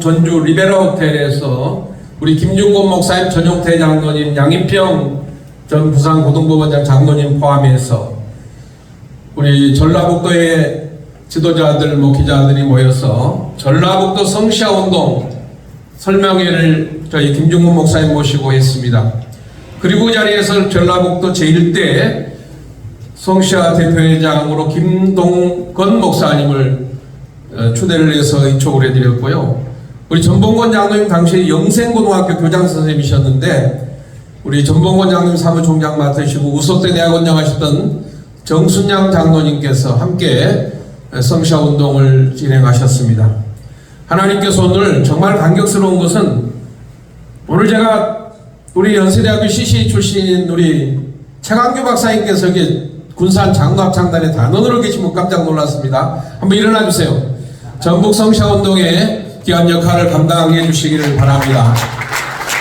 전주 리베라 호텔에서 우리 김중곤 목사님, 전용태 장로님, 양인평 전 부산고등법원장 장로님 포함해서 우리 전라북도의 지도자들, 목회자들이 모여서 전라북도 성시아 운동 설명회를 저희 김중곤 목사님 모시고 했습니다. 그리고 그 자리에서 전라북도 제1대 성시아 대표회장으로 김동건 목사님을 어, 초대를 해서 이촉을 해드렸고요. 우리 전봉건 장로님 당시 영생고등학교 교장 선생님이셨는데 우리 전봉건 장로님 사무총장 맡으시고 우소대 대학 원장 하셨던 정순양 장로님께서 함께 성시아 운동을 진행하셨습니다. 하나님께서 오늘 정말 감격스러운 것은 오늘 제가 우리 연세대학교 CC 출신인 우리 최강규 박사님께서 군산 장로합창단의 단원으로 계시면 깜짝 놀랐습니다. 한번 일어나 주세요. 전북 성시아운동의 귀한 역할을 감당해 주시기를 바랍니다.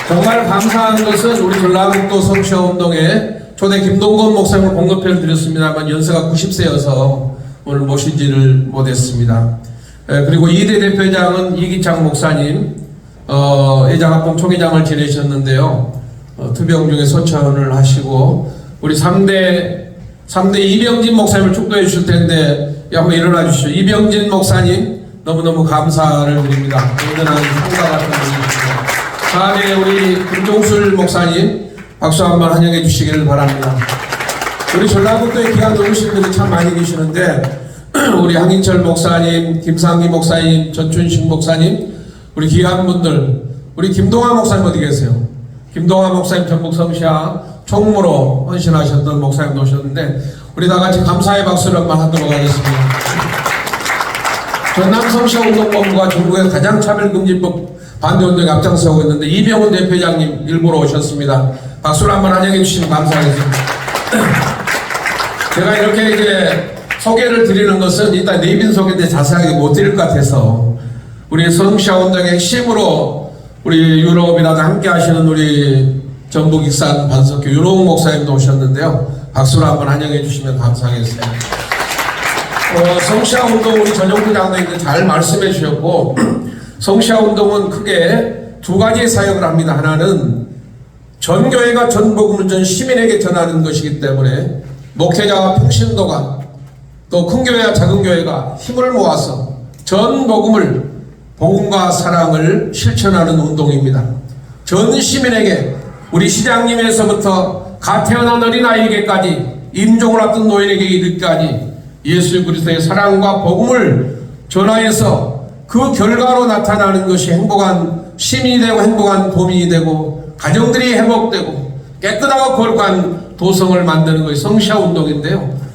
정말 감사한 것은 우리 전라북도 성시아운동에 초대 김동건 목사님을 공급회를 드렸습니다만 연세가 90세여서 오늘 모시지를 못했습니다. 에, 그리고 이대 대표장은 이기창 목사님, 어, 애장합동 총회장을 지내셨는데요. 어, 투병 중에 소천을 하시고 우리 3대 3대 이병진 목사님을 축도해 주실 텐데 예, 한번 일어나 주시죠. 이병진 목사님 너무너무 감사를 드립니다. 오늘은 분이십니다. 다음에 우리 김종술 목사님 박수 한번 환영해 주시기를 바랍니다. 우리 전라북도에 귀한 어르신들이 참 많이 계시는데 우리 황인철 목사님, 김상기 목사님, 전춘식 목사님, 우리 귀한 분들, 우리 김동화 목사님 어디 계세요? 김동화 목사님 전북 성시아 총무로 헌신하셨던 목사님 오셨는데 우리 다 같이 감사의 박수를 한번 하도록 하겠습니다. 전남 성시아 운동본부가 전국의 가장 차별금지법 반대 운동에 앞장서고 있는데 이병훈 대표장님 일부러 오셨습니다. 박수를 한번 환영해 주시면 감사하겠습니다. 제가 이렇게 이제 소개를 드리는 것은 이따 네빈 소개인데 자세하게 못 드릴 것 같아서 우리 성시아 운동의 핵심으로 우리 유럽이라도 함께 하시는 우리 전북 익산 반석교 유로웅 목사님도 오셨는데요. 박수로 한번 환영해 주시면 감사하겠습니다. 어, 성시아 운동 우리 전용부 장로님도 잘 말씀해 주셨고 성시아 운동은 크게 두 가지의 사역을 합니다. 하나는 전 교회가 전 복음을 전 시민에게 전하는 것이기 때문에 목회자와 평신도가 또 큰 교회와 작은 교회가 힘을 모아서 전 복음을 복음과 사랑을 실천하는 운동입니다. 전 시민에게 우리 시장님에서부터 갓 태어난 어린아이에게까지 임종을 앞둔 노인에게 이르기까지 예수 그리스도의 사랑과 복음을 전하여서 그 결과로 나타나는 것이 행복한 시민이 되고 행복한 도민이 되고 가정들이 회복되고 깨끗하고 거룩한 도성을 만드는 것이 성시아 운동인데요.